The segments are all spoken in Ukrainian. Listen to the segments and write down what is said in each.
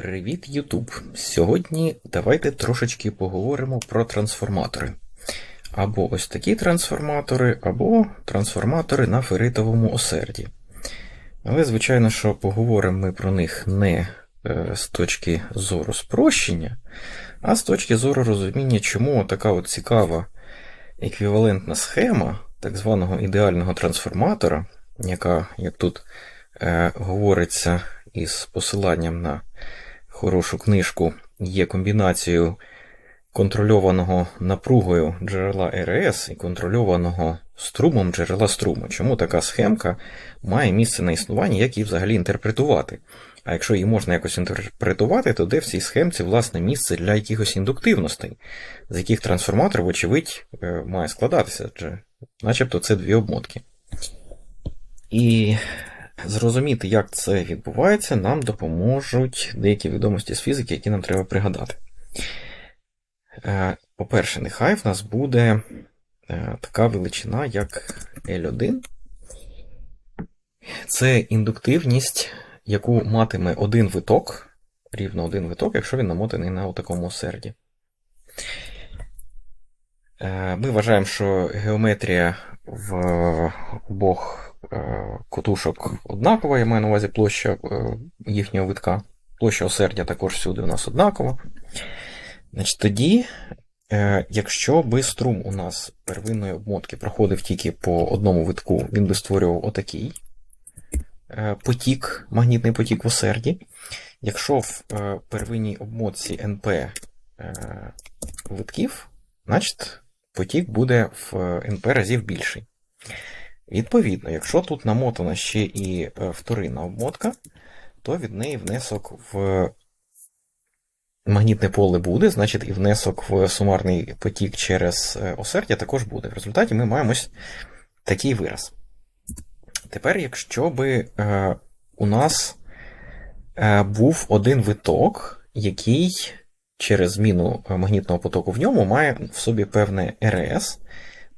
Привіт, Ютуб! Сьогодні давайте трошечки поговоримо про трансформатори. Або ось такі трансформатори, або трансформатори на ферритовому осерді. Але, звичайно, що поговоримо ми про них не е, з точки зору спрощення, а з точки зору розуміння, чому така от цікава еквівалентна схема так званого ідеального трансформатора, яка, як тут е, говориться із посиланням на хорошу книжку, є комбінацією контрольованого напругою джерела РС і контрольованого струмом джерела струму. Чому така схемка має місце на існуванні, як її взагалі інтерпретувати? А якщо її можна якось інтерпретувати, то де в цій схемці власне місце для якихось індуктивностей, з яких трансформатор, вочевидь, е, має складатися, начебто це дві обмотки. І зрозуміти, як це відбувається, нам допоможуть деякі відомості з фізики, які нам треба пригадати. Е, По-перше, нехай в нас буде е, така величина, як L1. Це індуктивність, яку матиме один виток, рівно один виток, якщо він намотаний на такому серді. Е, Ми вважаємо, що геометрія в обох котушок однакова, я маю на увазі площа їхнього витка. Площа осердя також всюди у нас однакова. Значить, Тоді, якщо би струм у нас первинної обмотки проходив тільки по одному витку, він би створював отакий потік, магнітний потік в осерді. Якщо в первинній обмотці НП витків, значить потік буде в НП разів більший. Відповідно, якщо тут намотана ще і вторинна обмотка, то від неї внесок в магнітне поле буде, значить і внесок в сумарний потік через осердя також буде. В результаті ми маємо такий вираз. Тепер, якщо би у нас був один виток, який через зміну магнітного потоку в ньому має в собі певне РС,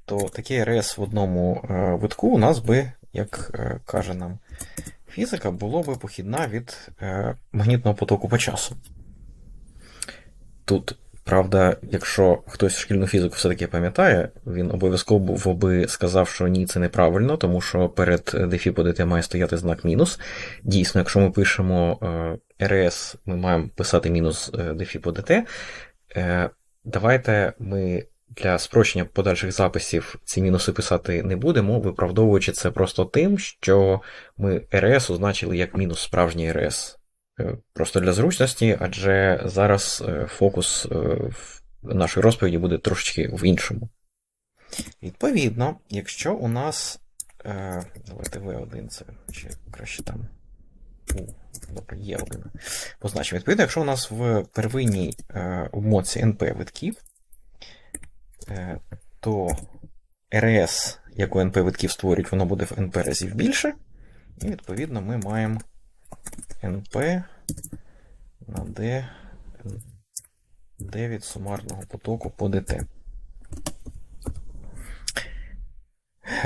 то такий РС в одному витку у нас би, як каже нам фізика, було би похідна від магнітного потоку по часу. Тут, правда, якщо хтось шкільну фізику все-таки пам'ятає, він обов'язково би сказав, що ні, це неправильно, тому що перед дефі по ДТ має стояти знак мінус. Дійсно, якщо ми пишемо РС, ми маємо писати мінус дефі по ДТ. Давайте ми для спрощення подальших записів ці мінуси писати не будемо, виправдовуючи це просто тим, що ми РС означили як мінус справжній РС. Просто для зручності, адже зараз фокус нашої розповіді буде трошечки в іншому. Відповідно, якщо у нас. Давайте V1, це чи краще там. Добре, є один. Позначимо. Відповідно, якщо у нас в первинній обмотці NP витків, то РС, яку НП витків створюють, воно буде в НП разів більше. І, відповідно, ми маємо НП на D, D від сумарного потоку по ДТ.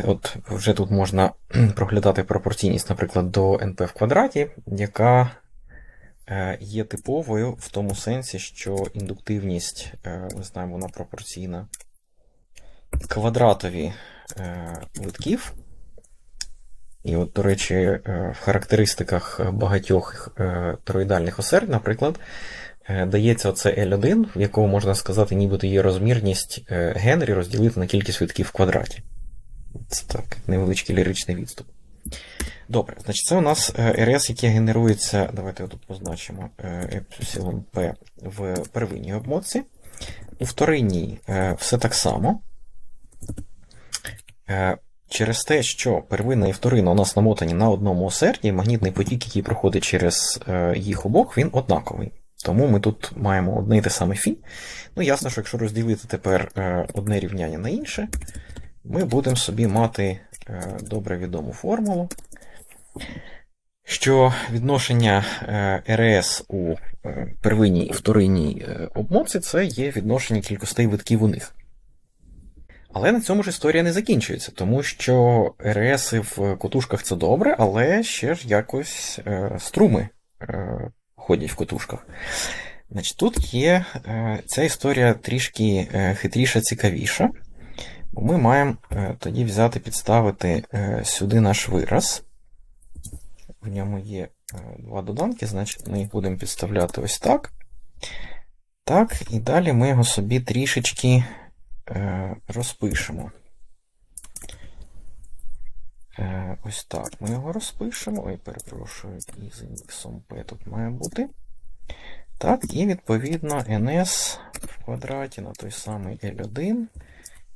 От вже тут можна проглядати пропорційність, наприклад, до НП в квадраті, яка є типовою в тому сенсі, що індуктивність, ми знаємо, вона пропорційна квадратові витків. І от, до речі, в характеристиках багатьох тороїдальних осердь, наприклад, дається оце L1, в якому можна сказати, нібито є розмірність Генрі розділити на кількість витків в квадраті. Це так, невеличкий ліричний відступ. Добре, значить, це у нас РС, яке генерується, давайте тут позначимо епсилон P в первинній обмотці. У вторинній все так само. Через те, що первинна і вторинна у нас намотані на одному осерді, магнітний потік, який проходить через їх обох, він однаковий. Тому ми тут маємо одне і те саме фі. Ну, ясно, що якщо розділити тепер одне рівняння на інше, ми будемо собі мати добре відому формулу, що відношення РС у первинній і вторинній обмотці це є відношення кількостей витків у них. Але на цьому ж історія не закінчується, тому що РСи в котушках це добре, але ще ж якось струми ходять в котушках. Значить, Тут є е, ця історія трішки е, хитріша, цікавіша. Бо ми маємо е, тоді взяти, підставити е, сюди наш вираз. В ньому є е, два доданки, значить, ми їх будемо підставляти ось так. Так, і далі ми його собі трішечки е, розпишемо. Е, ось так ми його розпишемо. Ой, перепрошую, і з індексом P тут має бути. Так, і відповідно ns в квадраті на той самий L1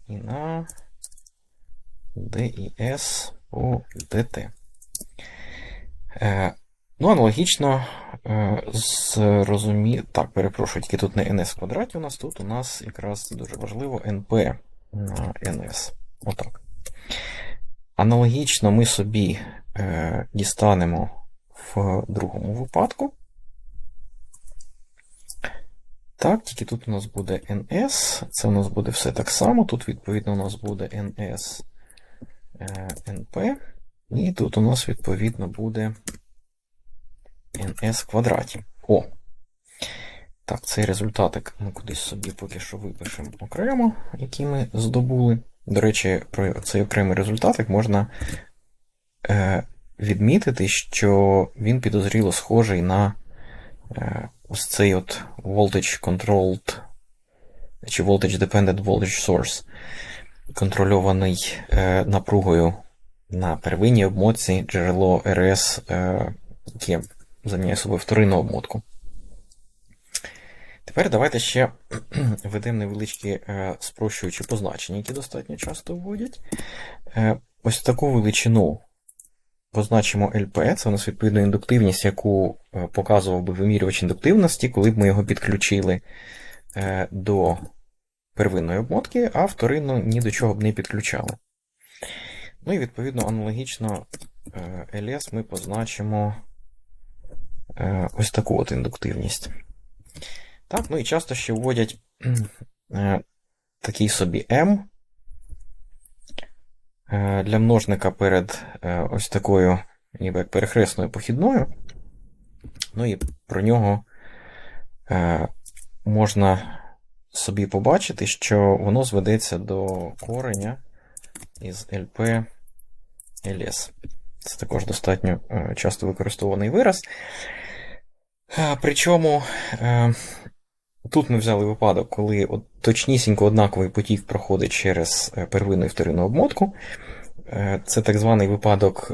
і на DIS по DT. Е, ну, аналогічно е, зрозумі... Так, перепрошую, тільки тут не ns в квадраті у нас, тут у нас якраз дуже важливо NP на ns. Отак. Аналогічно ми собі е, дістанемо в другому випадку. Так, тільки тут у нас буде NS, це у нас буде все так само. Тут, відповідно, у нас буде NS NP, і тут у нас, відповідно, буде NS в квадраті. О! Так, цей результатик ми кудись собі поки що випишемо окремо, який ми здобули. До речі, про цей окремий результатик можна е, відмітити, що він підозріло схожий на е, ось цей от voltage controlled чи voltage dependent voltage source, контрольований е, напругою на первинній обмотці джерело РС, е, яке заміняє собою вторинну обмотку. Тепер давайте ще введемо невеличкі е, спрощуючі позначення, які достатньо часто вводять. Е, ось таку величину позначимо LP, це у нас відповідно індуктивність, яку е, показував би вимірювач індуктивності, коли б ми його підключили до первинної обмотки, а вторинну ні до чого б не підключали. Ну і відповідно аналогічно LS ми позначимо ось таку от індуктивність. Так, ну і часто ще вводять е, такий собі M е, для множника перед е, ось такою ніби як перехресною похідною. Ну і про нього е, можна собі побачити, що воно зведеться до кореня із LP LS. Це також достатньо е, часто використовуваний вираз. Е, Причому е, тут ми взяли випадок, коли точнісінько однаковий потік проходить через е, первинну і вторинну обмотку. Це так званий випадок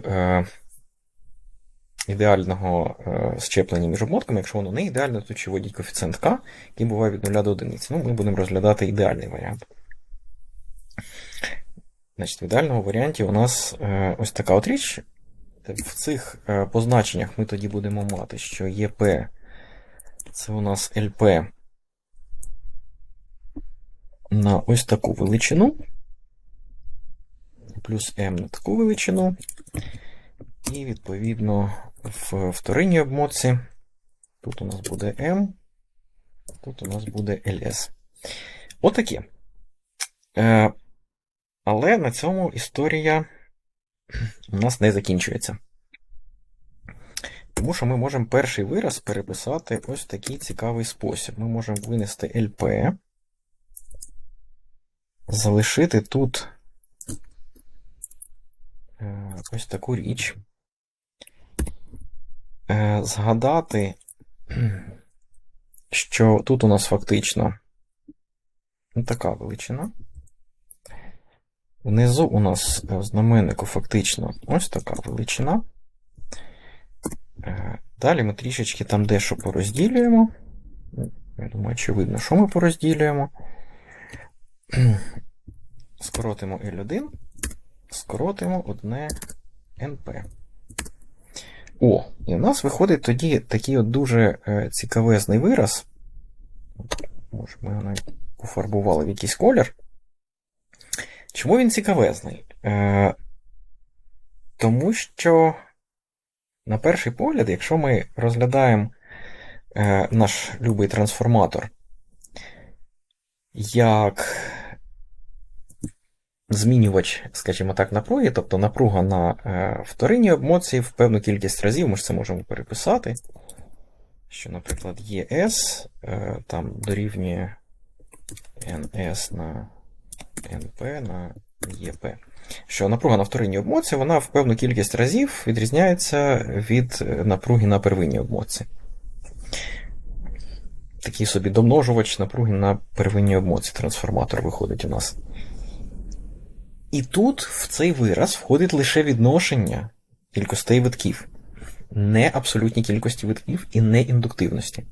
ідеального щеплення між обмотками. Якщо воно не ідеальне, то чи вводіть коефіцієнт К, який буває від 0 до 1. Ну, ми будемо розглядати ідеальний варіант. Значить, В ідеальному варіанті у нас ось така от річ. В цих е, позначеннях ми тоді будемо мати, що ЄП це у нас ЛП на ось таку величину, плюс М на таку величину. І, відповідно, в вторинній обмотці тут у нас буде М, тут у нас буде LS. Отаке. Е, але на цьому історія у нас не закінчується. Тому що ми можемо перший вираз переписати ось в такий цікавий спосіб. Ми можемо винести LP, залишити тут е, ось таку річ, е, згадати, що тут у нас фактично така величина. Внизу у нас в знаменнику фактично ось така величина. Е, Далі ми трішечки там дещо порозділюємо. Я думаю, очевидно, що ми порозділюємо. Скоротимо L1, скоротимо одне NP. О, і в нас виходить тоді такий от дуже е, цікавезний вираз. Може, ми його пофарбували в якийсь колір. Чому він цікавезний? Е, Тому що, на перший погляд, якщо ми розглядаємо е, наш любий трансформатор як змінювач, скажімо так, напруги, тобто напруга на е, вторинній обмотці в певну кількість разів, ми ж це можемо переписати. що, наприклад, ЄС е, там дорівнює НС на НП на ЄП. Що напруга на вторинній обмотці, вона в певну кількість разів відрізняється від е, напруги на первинній обмотці. Такий собі домножувач напруги на первинній обмотці трансформатор виходить у нас. І тут в цей вираз входить лише відношення кількостей витків, не абсолютні кількості витків і не індуктивності.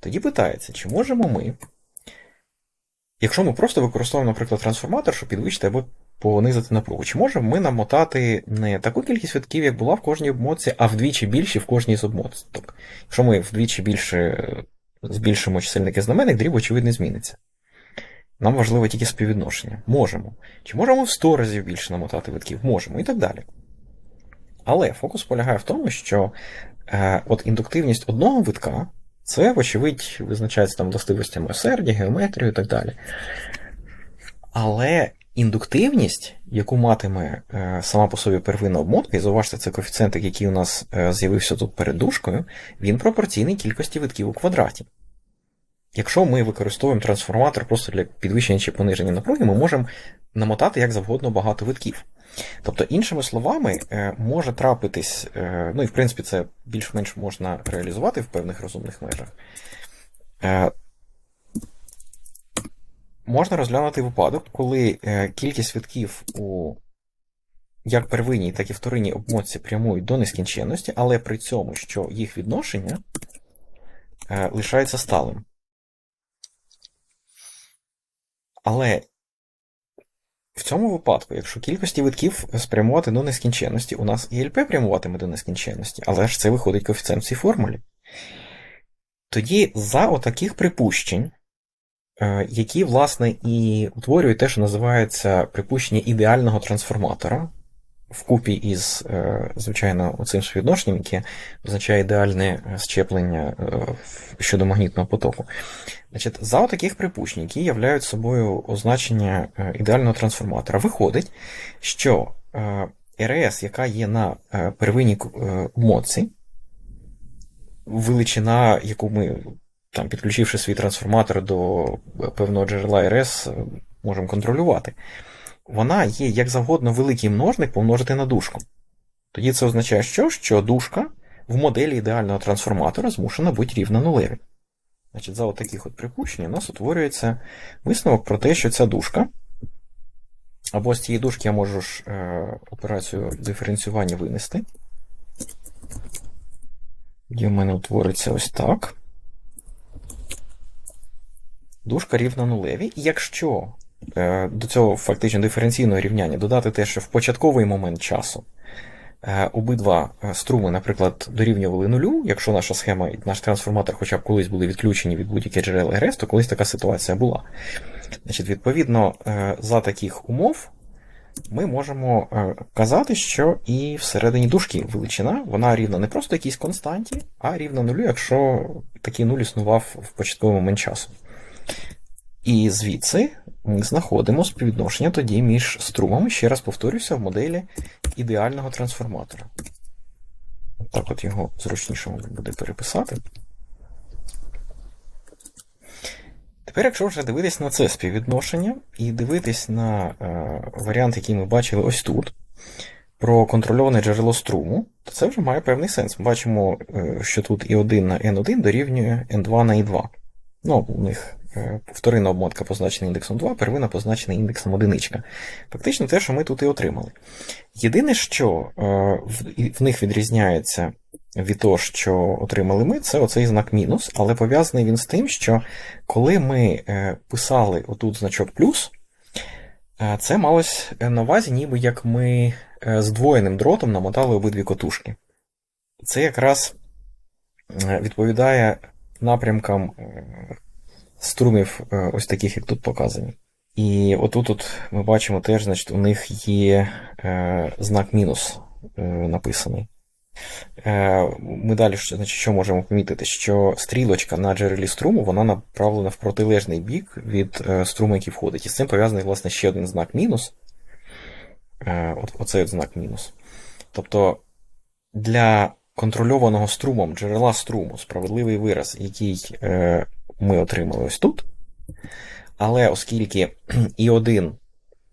Тоді питається, чи можемо ми, якщо ми просто використовуємо, наприклад, трансформатор, щоб підвищити або понизити напругу, чи можемо ми намотати не таку кількість витків, як була в кожній обмотці, а вдвічі більші в кожній з обмоток? Якщо ми вдвічі більше збільшимо чисельник і знаменник, дріб, очевидно, зміниться. Нам важливо тільки співвідношення. Можемо. Чи можемо в 100 разів більше намотати витків? Можемо і так далі. Але фокус полягає в тому, що е, от індуктивність одного витка, це, вочевидь, визначається там властивостями осердя, геометрією і так далі. Але індуктивність, яку матиме е, сама по собі первинна обмотка, і зауважте, це коефіцієнт, який у нас е, з'явився тут перед дужкою, він пропорційний кількості витків у квадраті. Якщо ми використовуємо трансформатор просто для підвищення чи пониження напруги, ми можемо намотати як завгодно багато витків. Тобто, іншими словами, е, може трапитись, е, ну і в принципі це більш-менш можна реалізувати в певних розумних межах. Е, можна розглянути випадок, коли кількість витків у як первинній, так і вторинній обмотці прямують до нескінченності, але при цьому, що їх відношення лишається сталим. Але в цьому випадку, якщо кількості витків спрямувати до нескінченності, у нас і ЛП прямуватиме до нескінченності, але ж це виходить коефіцієнт цій формулі. Тоді за отаких припущень, е, які, власне, і утворюють те, що називається припущення ідеального трансформатора, вкупі із, е, звичайно, цим співвідношенням, означає ідеальне щеплення е, щодо магнітного потоку. Значить, За таких припущень, які являють собою означення е, ідеального трансформатора, виходить, що РС, яка є на первинній моці, величина, яку ми, там, підключивши свій трансформатор до певного джерела РС, можемо контролювати вона є як завгодно великий множник помножити на дужку. Тоді це означає, що Що дужка в моделі ідеального трансформатора змушена бути рівна нулеві. Значить, За таких от припущень у нас утворюється висновок про те, що ця дужка, або з цієї дужки я можу ж е, операцію диференціювання винести. Тоді в мене утвориться ось так. Дужка рівна нулеві. І якщо до цього фактично диференційного рівняння додати те, що в початковий момент часу е, обидва е, струми, наприклад, дорівнювали нулю, якщо наша схема і наш трансформатор хоча б колись були відключені від будь-яких джерел РС, то колись така ситуація була. Значить, Відповідно, за таких умов ми можемо казати, що і всередині дужки величина, вона рівна не просто якійсь константі, а рівна нулю, якщо такий нуль існував в початковий момент часу. І звідси знаходимо співвідношення тоді між струмами, ще раз повторюся, в моделі ідеального трансформатора. Так от його зручніше буде переписати. Тепер, якщо вже дивитись на це співвідношення і дивитись на е, варіант, який ми бачили ось тут, про контрольоване джерело струму, то це вже має певний сенс. Ми бачимо, е, що тут І1 на N1 дорівнює N2 на І2. Ну, у них Е, вторинна обмотка позначена індексом 2, первинна позначена індексом 1. Фактично те, що ми тут і отримали. Єдине, що е, в них відрізняється від того, що отримали ми, це оцей знак мінус, але пов'язаний він з тим, що коли ми е, писали отут значок плюс, це малось на увазі, ніби як ми здвоєним дротом намотали обидві котушки. Це якраз відповідає напрямкам струмів е, ось таких, як тут показані. І отут от ми бачимо теж, значить, у них є е, знак мінус е, написаний. Е, Ми далі значить, що можемо помітити, що стрілочка на джерелі струму вона направлена в протилежний бік від е, струму, який входить. І з цим пов'язаний, власне, ще один знак мінус. Е, от, Оцей от знак мінус. Тобто для контрольованого струмом джерела струму, справедливий вираз, який е, ми отримали ось тут. Але оскільки І1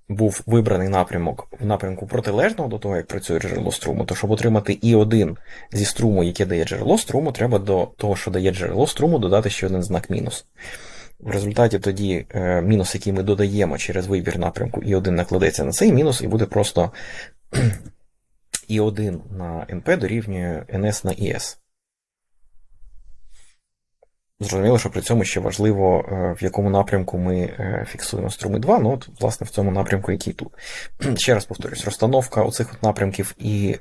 був вибраний напрямок в напрямку протилежного до того, як працює джерело струму, то щоб отримати І1 зі струму, яке дає джерело струму, треба до того, що дає джерело струму, додати ще один знак мінус. В результаті тоді е, мінус, який ми додаємо через вибір напрямку І1 накладеться на цей мінус, і буде просто І1 на НП дорівнює НС на ІС. Зрозуміло, що при цьому ще важливо, е, в якому напрямку ми е, фіксуємо струми 2, ну от, власне, в цьому напрямку, який тут. Ще раз повторюсь, розстановка оцих от напрямків і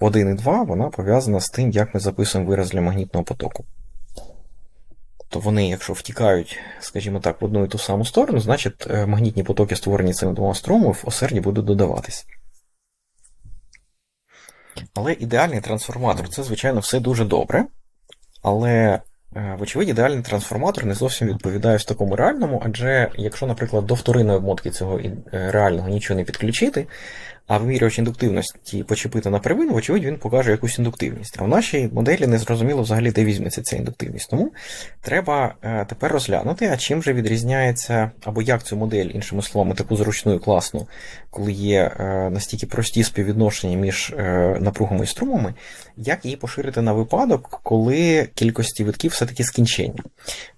1 і 2, вона пов'язана з тим, як ми записуємо вираз для магнітного потоку. Тобто вони, якщо втікають, скажімо так, в одну і ту саму сторону, значить е, магнітні потоки, створені цими двома струмами, в осерді будуть додаватись. Але ідеальний трансформатор це, звичайно, все дуже добре. Але, е, вочевидь, ідеальний трансформатор не зовсім відповідає в такому реальному, адже якщо, наприклад, до вторинної обмотки цього е, реального нічого не підключити, а вимірювач індуктивності почепити на первину, вочевидь, він покаже якусь індуктивність. А в нашій моделі не зрозуміло взагалі, де візьметься ця індуктивність. Тому треба е, тепер розглянути, а чим же відрізняється, або як цю модель, іншими словами, таку зручну і класну, коли є е, настільки прості співвідношення між е, напругами і струмами, як її поширити на випадок, коли кількості витків все-таки скінчення.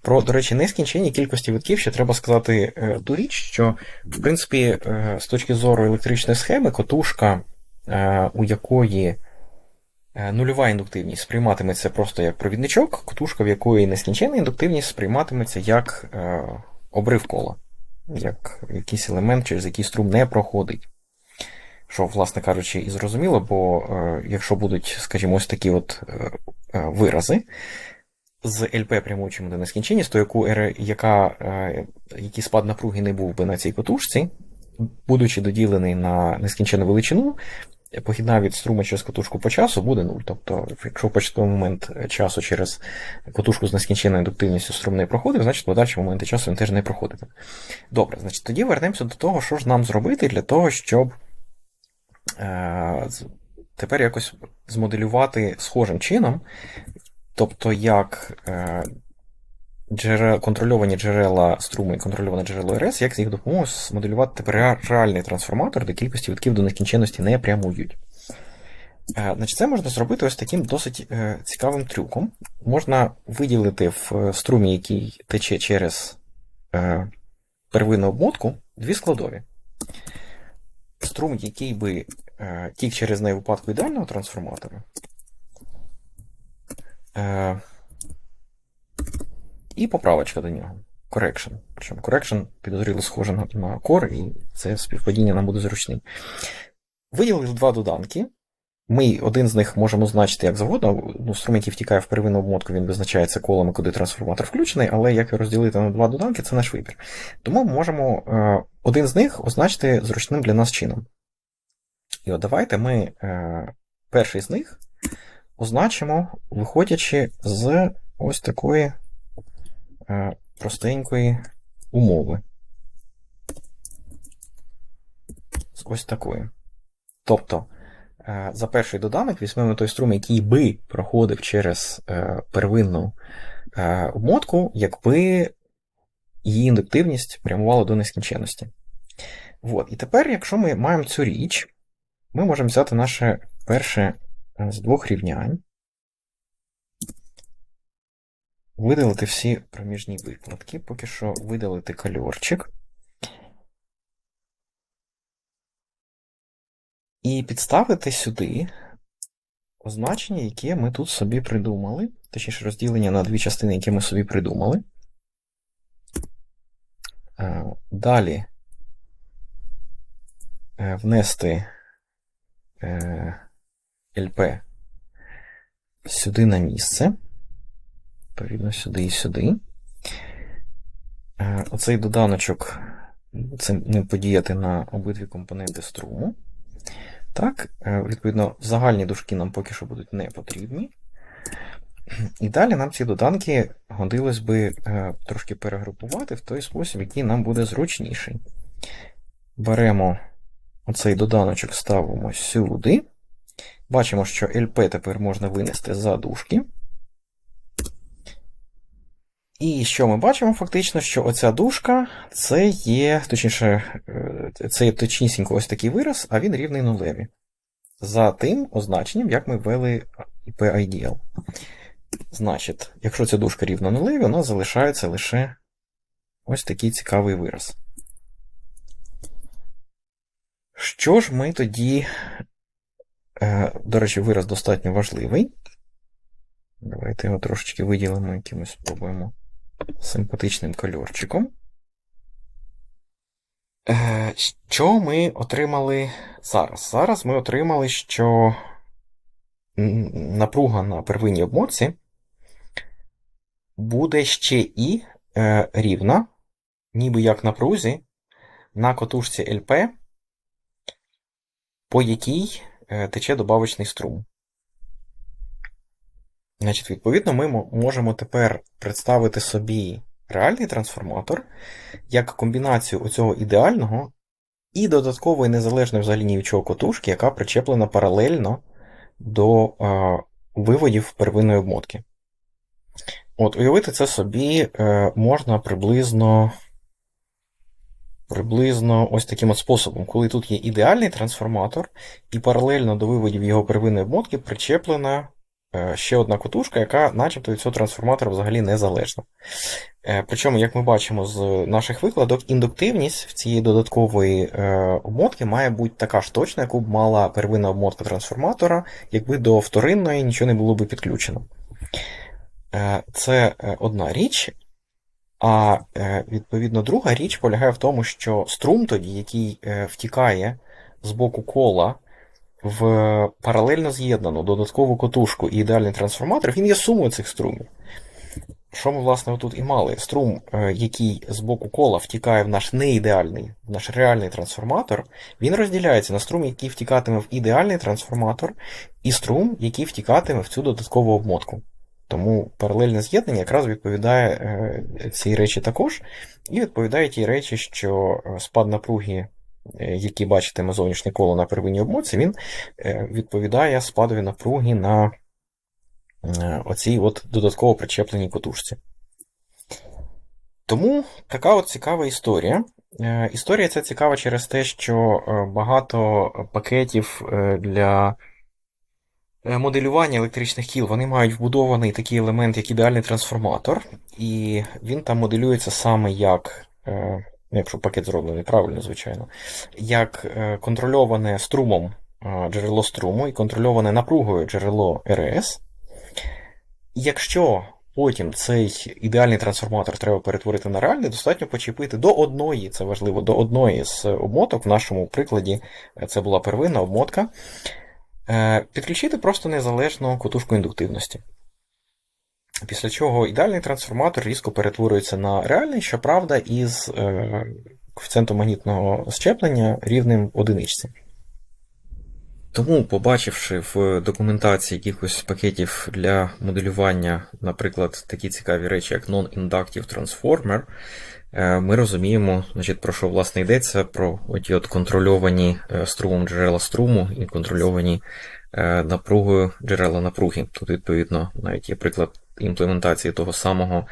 Про, до речі, нескінченні кількості витків ще треба сказати ту річ, що, в принципі, з точки зору електричної схеми, котушка, е, у якої е, нульова індуктивність сприйматиметься просто як провідничок, котушка, в якої нескінченна індуктивність сприйматиметься як е, обрив кола, як якийсь елемент, через який струм не проходить. Що, власне кажучи, і зрозуміло, бо якщо будуть, скажімо, ось такі от вирази. З ЛП прямуючим до нескінченність, то яку, яка, який спад напруги не був би на цій котушці, будучи доділений на нескінчену величину, похідна від струму через катушку по часу буде 0. Тобто, якщо в початковий момент часу через катушку з нескінченною індуктивністю струм не проходив, значить в подальші моменти часу він теж не проходить. Добре, значить тоді вернемося до того, що ж нам зробити для того, щоб е, тепер якось змоделювати схожим чином. Тобто, як е, джерел, контрольовані джерела струму і контрольоване джерело РС, як з їх допомогою змоделювати тепер реальний трансформатор, де кількості витків до нескінченності не прямують. Е, значить, Це можна зробити ось таким досить е, цікавим трюком. Можна виділити в е, струмі, який тече через первинну обмотку, дві складові. Струм, який би тік через неї випадку ідеального трансформатора. І поправочка до нього. Correction. Причому correction підозріло схоже на core, і це співпадіння нам буде зручним. Виділили два доданки. Ми один з них можемо значити як завгодно. Ну, Струм, який втікає в первинну обмотку, він визначається колами, куди трансформатор включений, але як його розділити на два доданки, це наш вибір. Тому ми можемо е, один з них означити зручним для нас чином. І от давайте ми е, перший з них означимо, виходячи з ось такої простенької умови. Ось такої. Тобто, е, за перший доданок візьмемо той струм, який би проходив через е, первинну обмотку, якби її індуктивність прямувала до нескінченності. От. І тепер, якщо ми маємо цю річ, ми можемо взяти наше перше з двох рівнянь. Видалити всі проміжні викладки, поки що видалити кальорчик. І підставити сюди означення, яке ми тут собі придумали, точніше розділення на дві частини, які ми собі придумали. Е, далі е, внести е, сюди на місце відповідно, сюди і сюди. Е, оцей доданочок це не подіяти на обидві компоненти струму. Так, е, відповідно, загальні дужки нам поки що будуть не потрібні. І далі нам ці доданки годилось би е, трошки перегрупувати в той спосіб, який нам буде зручніший. Беремо оцей доданочок, ставимо сюди. Бачимо, що LP тепер можна винести за дужки. І що ми бачимо фактично, що оця дужка це є, точніше, е, це є точнісінько ось такий вираз, а він рівний нулеві. За тим означенням, як ми ввели IP-IDL. Значить, якщо ця дужка рівна нулеві, у нас залишається лише ось такий цікавий вираз. Що ж ми тоді, е, до речі, вираз достатньо важливий. Давайте його трошечки виділимо якимось спробуємо симпатичним кольорчиком. Е, Що ми отримали зараз? Зараз ми отримали, що напруга на первинній обмотці буде ще і е, рівна, ніби як напрузі, на котушці ЛП, по якій е, тече добавочний струм. Значить, Відповідно, ми можемо тепер представити собі реальний трансформатор як комбінацію оцього ідеального і додаткової незалежної взагалі ні від чого котушки, яка причеплена паралельно до е, виводів первинної обмотки. От, Уявити це собі е, можна приблизно приблизно ось таким от способом, коли тут є ідеальний трансформатор, і паралельно до виводів його первинної обмотки причеплена ще одна котушка, яка начебто від цього трансформатора взагалі незалежна. Е, причому, як ми бачимо з наших викладок, індуктивність в цієї додаткової е, обмотки має бути така ж точна, яку б мала первинна обмотка трансформатора, якби до вторинної нічого не було б підключено. Е, це одна річ. А відповідно друга річ полягає в тому, що струм тоді, який втікає з боку кола в паралельно з'єднану додаткову котушку і ідеальний трансформатор, він є сумою цих струмів. Що ми, власне, тут і мали? Струм, е, який з боку кола втікає в наш неідеальний, в наш реальний трансформатор, він розділяється на струм, який втікатиме в ідеальний трансформатор, і струм, який втікатиме в цю додаткову обмотку. Тому паралельне з'єднання якраз відповідає е, цій речі також, і відповідає тій речі, що е, спад напруги, який бачитиме зовнішнє коло на первинній обмотці, він відповідає спадові напруги на Е, оцій от додатково причепленій котушці. Тому така от цікава історія. Е, історія ця цікава через те, що е, багато пакетів для моделювання електричних кіл вони мають вбудований такий елемент, як ідеальний трансформатор, і він там моделюється саме як, якщо пакет зроблений правильно, звичайно, як контрольоване струмом джерело струму і контрольоване напругою джерело РС. Якщо потім цей ідеальний трансформатор треба перетворити на реальний, достатньо почепити до одної, це важливо, до одної з обмоток, в нашому прикладі е, це була первинна обмотка, е, підключити просто незалежну котушку індуктивності. Після чого ідеальний трансформатор різко перетворюється на реальний, щоправда, із е, коефіцієнтом магнітного щеплення рівним одиничці. Тому, побачивши в документації якихось пакетів для моделювання, наприклад, такі цікаві речі, як Non-Inductive Transformer, е, ми розуміємо, значить, про що власне йдеться, про оті от контрольовані е, струмом джерела струму і контрольовані напругою джерела напруги. Тут, відповідно, навіть є приклад імплементації того самого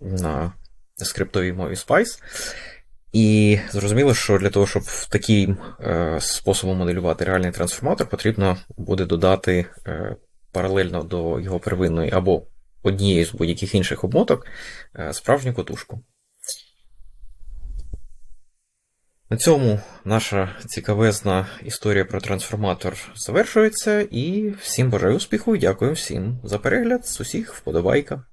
на скриптовій мові Spice. І зрозуміло, що для того, щоб таким е, способом моделювати реальний трансформатор, потрібно буде додати е, паралельно до його первинної або однієї з будь-яких інших обмоток е, справжню котушку. На цьому наша цікавезна історія про трансформатор завершується. І всім бажаю успіху, дякую всім за перегляд. З усіх вподобайка.